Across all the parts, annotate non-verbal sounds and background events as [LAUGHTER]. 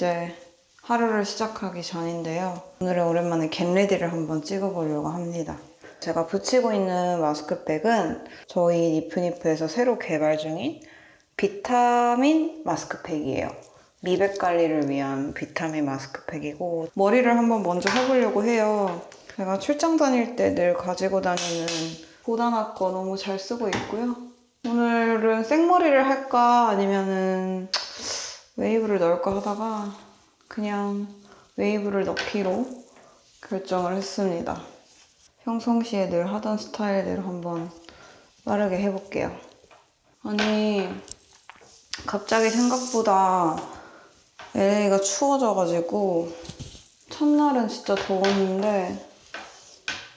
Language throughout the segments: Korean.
이제 하루를 시작하기 전인데요. 오늘은 오랜만에 겟레디를 한번 찍어보려고 합니다. 제가 붙이고 있는 마스크팩은 저희 니프니프에서 새로 개발 중인 비타민 마스크팩이에요. 미백 관리를 위한 비타민 마스크팩이고 머리를 한번 먼저 해보려고 해요. 제가 출장 다닐 때 늘 가지고 다니는 보다나 거 너무 잘 쓰고 있고요. 오늘은 생머리를 할까 아니면은 웨이브를 넣을까 하다가 그냥 웨이브를 넣기로 결정을 했습니다. 평상시에 늘 하던 스타일대로 한번 빠르게 해볼게요. 아니, 갑자기 생각보다 LA가 추워져가지고 첫날은 진짜 더웠는데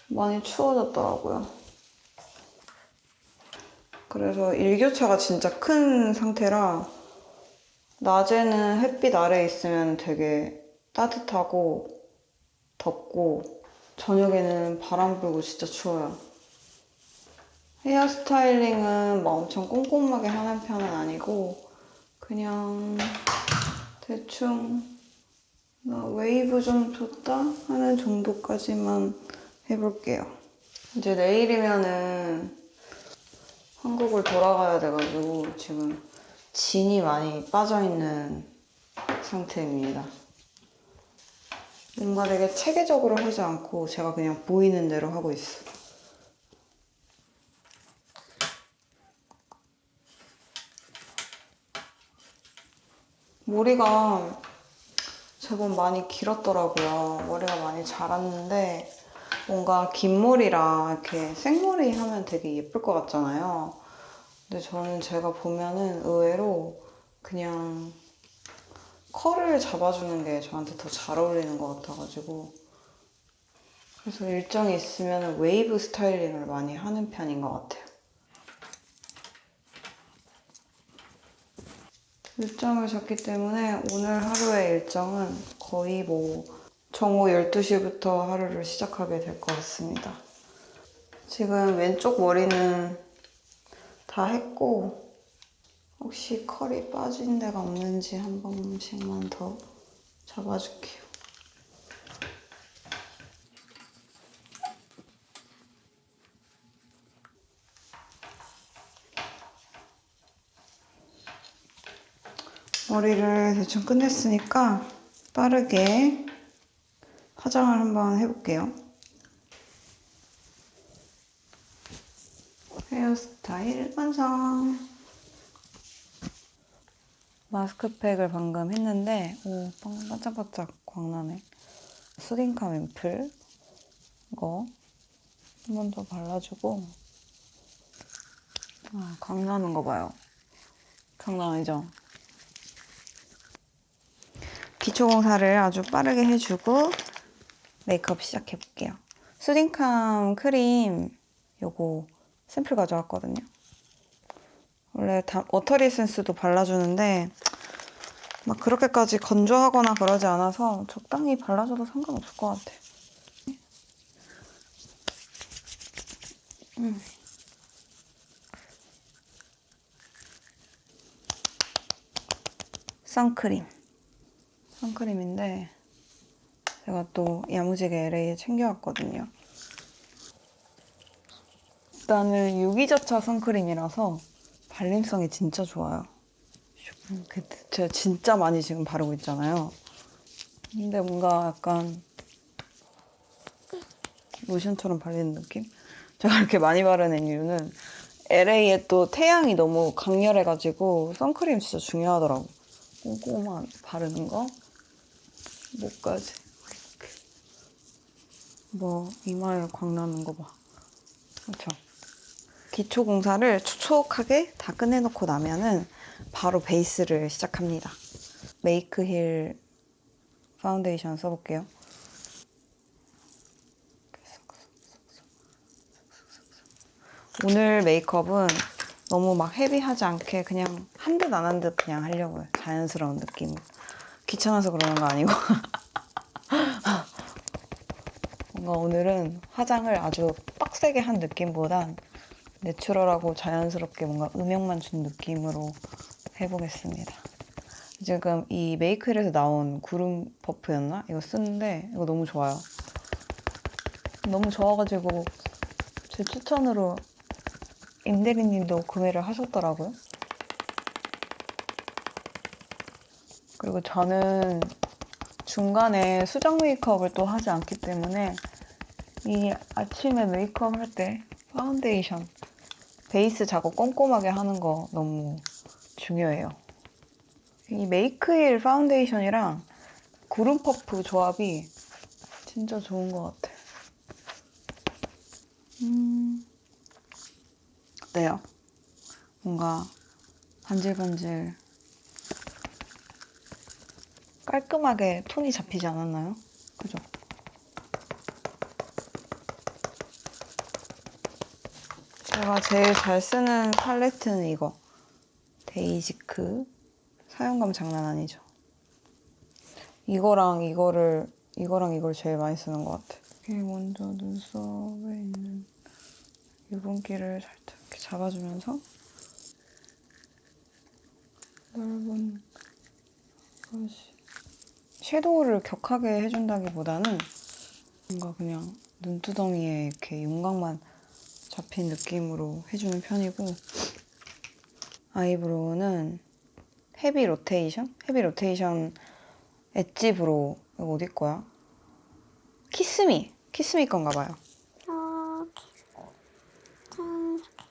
많이 추워졌더라고요. 그래서 일교차가 진짜 큰 상태라 낮에는 햇빛 아래에 있으면 되게 따뜻하고 덥고 저녁에는 바람 불고 진짜 추워요. 헤어 스타일링은 막 엄청 꼼꼼하게 하는 편은 아니고 그냥 대충 나 웨이브 좀 줬다 하는 정도까지만 해볼게요. 이제 내일이면은 한국을 돌아가야 돼가지고 지금 진이 많이 빠져있는 상태입니다. 뭔가 되게 체계적으로 하지 않고 제가 그냥 보이는 대로 하고 있어. 머리가 제법 많이 길었더라고요. 머리가 많이 자랐는데 뭔가 긴 머리라 이렇게 생머리 하면 되게 예쁠 것 같잖아요. 근데 저는 제가 보면은 의외로 그냥 컬을 잡아주는 게 저한테 더 잘 어울리는 것 같아가지고 그래서 일정이 있으면 웨이브 스타일링을 많이 하는 편인 것 같아요. 일정을 잡기 때문에 오늘 하루의 일정은 거의 뭐 정오 12시부터 하루를 시작하게 될 것 같습니다. 지금 왼쪽 머리는 다 했고 혹시 컬이 빠진 데가 없는지 한 번씩만 더 잡아줄게요. 머리를 대충 끝냈으니까 빠르게 화장을 한번 해볼게요. 헤어스타일 완성! 마스크팩을 방금 했는데, 오, 빵- 반짝반짝 광나네. 수딩카 앰플, 이거 한 번 더 발라주고, 아, 광나는 거 봐요. 장난 아니죠? 기초 공사를 아주 빠르게 해주고 메이크업 시작해볼게요. 수딩캄 크림 요거 샘플 가져왔거든요. 원래 다, 워터리 센스도 발라주는데 막 그렇게까지 건조하거나 그러지 않아서 적당히 발라줘도 상관없을 것 같아요. 음. 선크림. 선크림인데 제가 또 야무지게 LA에 챙겨왔거든요. 일단은 유기자차 선크림이라서 발림성이 진짜 좋아요. 음, 그- 제가 진짜 많이 지금 바르고 있잖아요. 근데 뭔가 약간 로션처럼 발리는 느낌? 제가 이렇게 많이 바르는 이유는 LA에 또 태양이 너무 강렬해가지고 선크림 진짜 중요하더라고. 꼼꼼한 바르는 거. 목까지. 뭐 이마에 광 나는 거 봐. 그렇죠. 기초 공사를 촉촉하게 다 끝내놓고 나면은 바로 베이스를 시작합니다. 메이크힐 파운데이션 써볼게요. 오늘 메이크업은 너무 막 헤비하지 않게 그냥 한 듯 안 한 듯 그냥 하려고요. 자연스러운 느낌. 귀찮아서 그러는 거 아니고. [LAUGHS] 뭔가 오늘은 화장을 아주 빡세게 한 느낌보단 내추럴하고 자연스럽게 뭔가 음영만 준 느낌으로 해보겠습니다. 지금 이 메이크엘에서 나온 구름 퍼프였나? 이거 쓰는데 이거 너무 좋아요. 너무 좋아가지고 제 추천으로 임대리님도 구매를 하셨더라고요. 그리고 저는 중간에 수정 메이크업을 또 하지 않기 때문에 이 아침에 메이크업 할 때 파운데이션 베이스 작업 꼼꼼하게 하는 거 너무 중요해요. 이 메이크힐 파운데이션이랑 구름 퍼프 조합이 진짜 좋은 것 같아. 음, 어때요? 뭔가 반질반질 깔끔하게 톤이 잡히지 않았나요? 그죠? 제가 제일 잘 쓰는 팔레트는 이거 데이지크 사용감 장난 아니죠? 이거랑 이거를 이거랑 이걸 제일 많이 쓰는 것 같아. 이게 먼저 눈썹에 있는 유분기를 살짝 이렇게 잡아주면서 넓은 브러쉬 섀도우를 격하게 해준다기보다는 뭔가 그냥 눈두덩이에 이렇게 윤곽만 잡힌 느낌으로 해주는 편이고 아이브로우는 헤비 로테이션? 헤비 로테이션 엣지 브로우 이거 어디 거야? 키스미! 키스미 건가 봐요 이렇게 짠 이렇게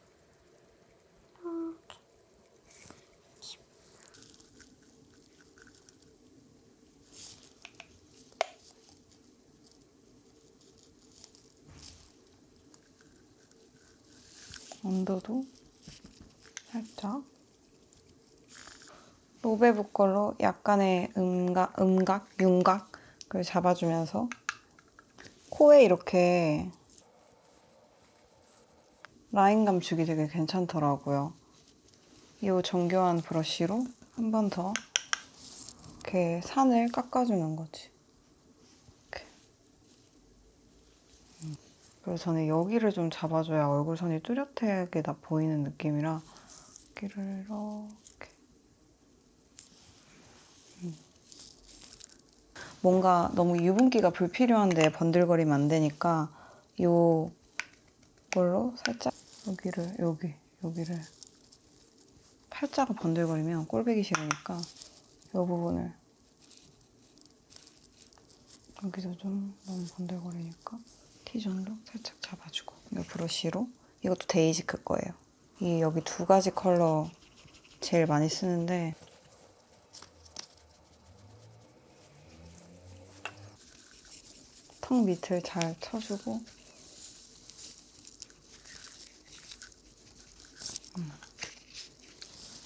이렇게 언더도 살짝 로베브 걸로 약간의 음각, 음각, 윤곽을 잡아주면서 코에 이렇게 라인감 주기 되게 괜찮더라고요. 이 정교한 브러쉬로 한 번 더 이렇게 산을 깎아주는 거지. 이렇게. 음. 그리고 저는 여기를 좀 잡아줘야 얼굴선이 뚜렷하게 나 보이는 느낌이라 여기를 이렇게 음. 뭔가 너무 유분기가 불필요한데 번들거리면 안 되니까 요 걸로 살짝 여기를 여기 여기를 팔자가 번들거리면 꼴보기 싫으니까 이 부분을 여기서 좀 너무 번들거리니까 T존도 살짝 잡아주고 이 브러쉬로. 이것도 데이지크 거예요. 이 여기 두 가지 컬러 제일 많이 쓰는데 턱 밑을 잘 쳐주고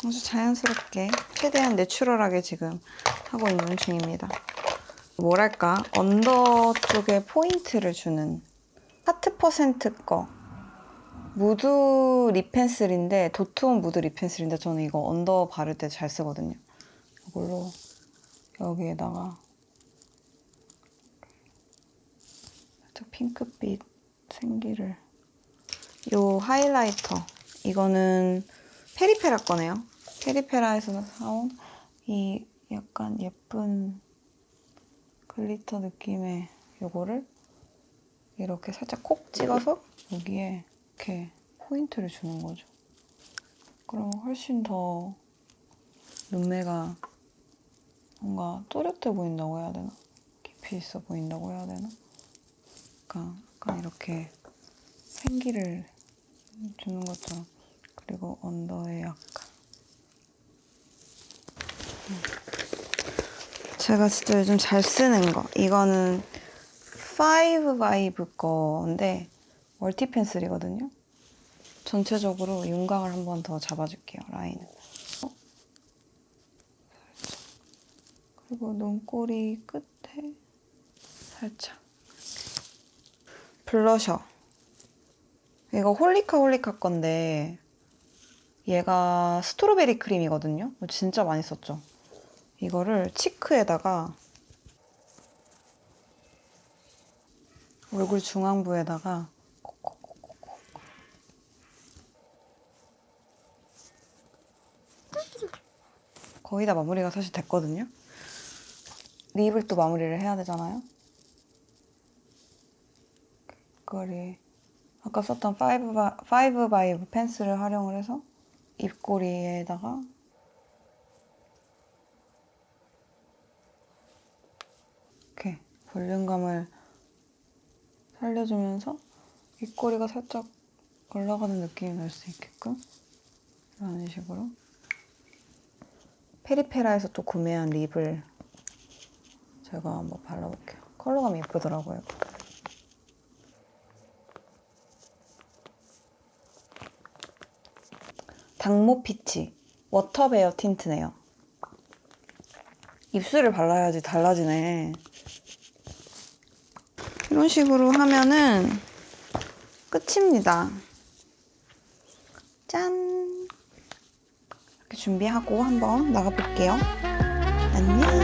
아주 자연스럽게 최대한 내추럴하게 지금 하고 있는 중입니다. 뭐랄까 언더 쪽에 포인트를 주는 하트 퍼센트 거 무드 립 펜슬인데 도트온 무드 립 펜슬인데 저는 이거 언더 바를 때 잘 쓰거든요. 이걸로 여기에다가 살짝 핑크빛 생기를 요 하이라이터 이거는 페리페라 거네요. 페리페라에서 사온 이 약간 예쁜 글리터 느낌의 요거를 이렇게 살짝 콕 찍어서 여기에 이렇게 포인트를 주는 거죠. 그러면 훨씬 더 눈매가 뭔가 또렷해 보인다고 해야 되나? 깊이 있어 보인다고 해야 되나? 약간, 약간 이렇게 생기를 주는 것처럼 그리고 언더에 약간 음. 제가 진짜 요즘 잘 쓰는 거 이거는 5 바이브 거인데 멀티 펜슬이거든요 전체적으로 윤곽을 한 번 더 잡아줄게요 라인을 그리고 눈꼬리 끝에 살짝 블러셔 이거 홀리카 홀리카 건데 얘가 스트로베리 크림이거든요. 진짜 많이 썼죠. 이거를 치크에다가 얼굴 중앙부에다가. 거의 다 마무리가 사실 됐거든요. 립을 또 마무리를 해야 되잖아요. 입꼬리 아까 썼던 파이브 바, 파이브 바이브 펜슬을 활용을 해서 입꼬리에다가 이렇게 볼륨감을 살려주면서 입꼬리가 살짝 올라가는 느낌이 날 수 있게끔 이런 식으로 페리페라에서 또 구매한 립을 제가 한번 발라볼게요. 컬러감이 예쁘더라고요. 당모 피치 워터베어 틴트네요. 입술을 발라야지 달라지네. 이런 식으로 하면은 끝입니다. 짠! 이렇게 준비하고 한번 나가볼게요. 안녕!